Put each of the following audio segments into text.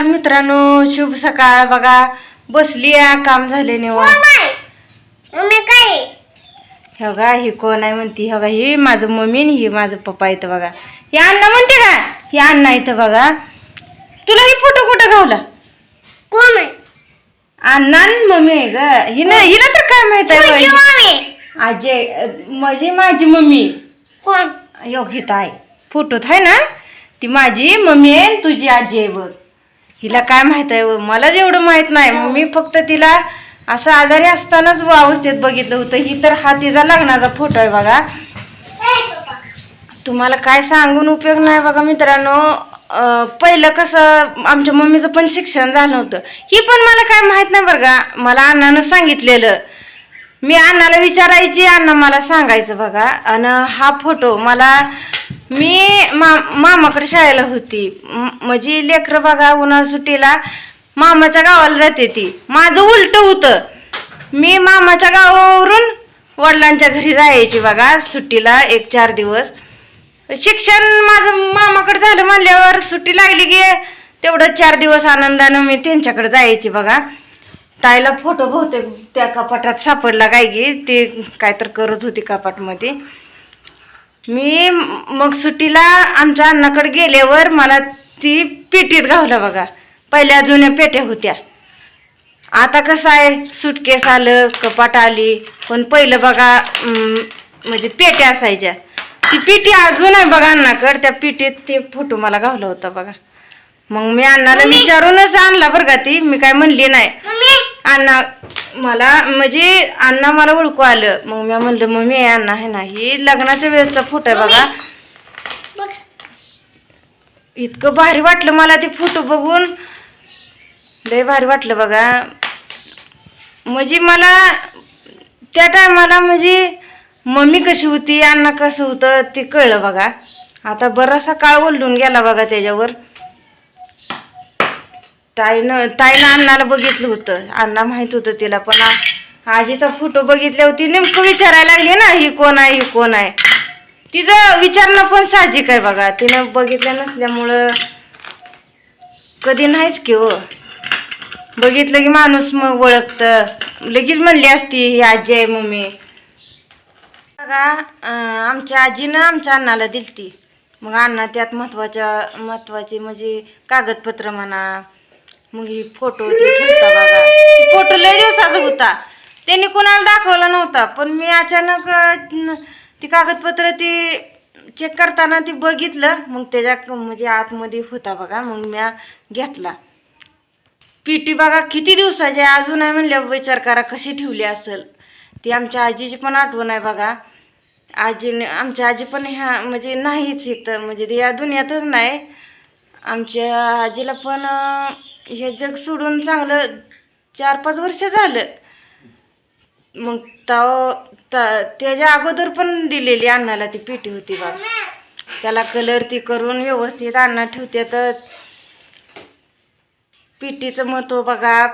नमस्कार मित्रांनो शुभ सकाळ. बघा बसली आहे काम झाले हे ही कोण आहे म्हणती हे बघा ही माझं मम्मी आणि ही माझं पप्पा इथं बघा. ही अण्णा म्हणते का? ही अण्णा इथं बघा. तुला ही फोटो कुठं गावला? कोण आहे? अण्णा मम्मी आहे ग. हिनं हिला तर काय माहीत आहे आजी म्हणजे माझी मम्मी. कोण? योग्यता आहे. फोटोत आहे ना? ती माझी मम्मी आहे आणि तुझी आजी आहे बघ. हिला काय माहीत आहे. मला जेवढं माहीत नाही. मग मी फक्त तिला असं आजारी असतानाच अवस्थेत बघितलं होतं. ही तर हा तिचा लग्नाचा फोटो आहे बघा. तुम्हाला काय सांगून उपयोग नाही बघा मित्रांनो. पहिलं कसं आमच्या मम्मीचं पण शिक्षण झालं होतं. ही पण मला काय माहीत नाही बरं का. मला अण्णानं सांगितलेलं. मी अण्णाला विचारायची अण्णा मला सांगायचं बघा. आणि हा फोटो मला मी मा मामाकडे शाळेला होती. म्हणजे लेकरं बघा उन्हाळ्या सुट्टीला मामाच्या गावाला जाते ती. माझं उलट होतं. मी मामाच्या गावावरून वडिलांच्या घरी जायची बघा सुट्टीला एक चार दिवस. शिक्षण माझं मामाकडे झालं म्हणल्यावर सुट्टी लागली की तेवढं चार दिवस आनंदानं मी त्यांच्याकडे जायची बघा. ताईला फोटो बहुतेक त्या कपाटात सापडला काय की ते काय तर करत होती कपाटमध्ये. मी मग सुट्टीला आमच्या अण्णाकडे गेल्यावर मला ती पेटीत घावलं बघा. पहिल्या जुन्या पेट्या होत्या. आता कसं आहे? सुटकेस आलं कपाट आली. पण पहिलं बघा म्हणजे पेट्या असायच्या. ती पिटी अजून आहे बघा अण्णाकडे. त्या पिटीत ते फोटो मला घावला होता बघा. मग मी अण्णाला विचारूनच आणला बरं का ती. मी काय म्हणली नाही. अण्णा मला म्हणजे अण्णा मला ओळखू आलं. मग मी म्हणलं मम्मी अण्णा आहे ना ही लग्नाच्या वेळेचा फोटो आहे बघा. इतकं भारी वाटलं मला ते फोटो बघून. लय भारी वाटलं बघा. म्हणजे मला त्या टायमाला म्हणजे मम्मी कशी होती अण्णा कसं होतं ते कळलं बघा. आता बराचसा काळ ओलडून गेला बघा त्याच्यावर. ताईनं ताईनं अण्णाला बघितलं होतं. अण्णा माहीत होतं तिला पण आजीचा फोटो बघितल्यावर ती नेमकं विचारायला लागली ना ही कोण आहे ही कोण आहे? तिचं विचारणं पण साहजिक आहे बघा. तिनं बघितलं नसल्यामुळं कधी नाहीच की हो. बघितलं की माणूस मग ओळखतं. लगेच म्हणली असती ही आजी आहे मम्मी. बघा आमच्या आजीनं आमच्या अण्णाला दिलती. मग अण्णा त्यात महत्त्वाच्या महत्त्वाचे म्हणजे कागदपत्र म्हणा मग ही फोटो बघा. फोटो लय दिवसाचा होता. त्यांनी कोणाला दाखवला नव्हता पण मी अचानक ती कागदपत्र ती चेक करताना ती बघितलं मग त्याच्या क- म्हणजे आतमध्ये होता बघा मग मी घेतला. पीटी बघा किती दिवसाची अजून आहे म्हणल्या विचार करा कशी ठेवली असेल. ती आमच्या आजीची पण आठवण आहे बघा. आजीने आमच्या आजी पण ह्या म्हणजे नाहीच इथं म्हणजे या दुनियातच नाही. आमच्या आजीला पण हे जग सोडून चांगलं चार पाच वर्ष झालं. मग तो त- त्याच्या अगोदर पण दिलेली अण्णाला ती पेटी होती बघा त्याला कलर ती करून व्यवस्थित अण्णा ठेवते तर पिटीचं महत्त्व बघा.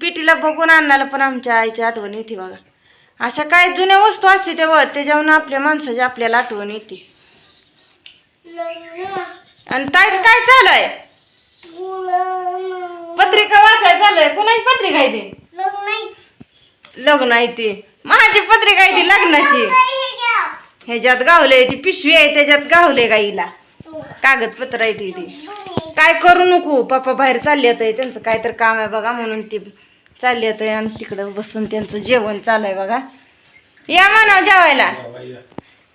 पिटीला बघून अण्णाला पण आमच्या आईची आठवण येते बघा. अशा काय जुन्या वस्तू असते तेव्हा त्याच्यावरून आपल्या माणसाची आपल्याला आठवण येते. आणि ताई काय चालू आहे? पत्रिका वाचाय चालू आहे कोणाची पत्रिका आहे ती? लग्न आहे ती. माझी पत्रिका आहे ती लग्नाची. ह्याच्यात गावले ती पिशवी आहे त्याच्यात गावले गाईला. कागदपत्र आहे ती ती. काय करू नको पप्पा बाहेर चालले आहे. त्यांचं काय तर काम आहे बघा म्हणून ती चालली आहे आणि तिकडं बसून त्यांचं जेवण चालू आहे बघा. या म्हणा जेवायला.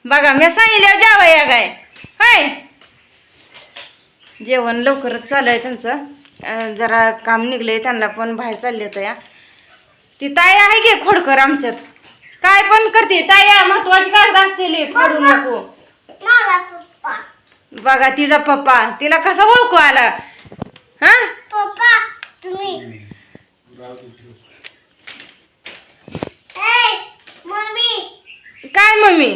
बघा मी सांगितलं जेवाय या गाय. हाय. जेवण लवकरच चालू आहे त्यांचं. जरा काम निघलंय त्यांना पण बाहेर चालले तर या. ती ताई आहे की खोडकर आमच्यात? काय पण करते ताई महत्वाची कागद असते फोडू नको. बघा तिचा पप्पा तिला कसा ओळखू आला? हा? काय मम्मी?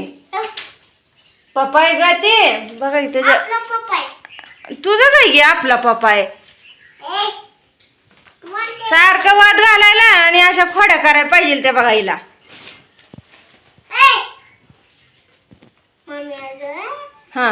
पप्पा आहे का ते? बघा आहे. तुझं काय घे आपला पप्पा आहे? सारखं वाद घालायला आणि अशा खोड्या करायला पाहिजे त्या बघा हिला. ए! मम्मी अजून हा.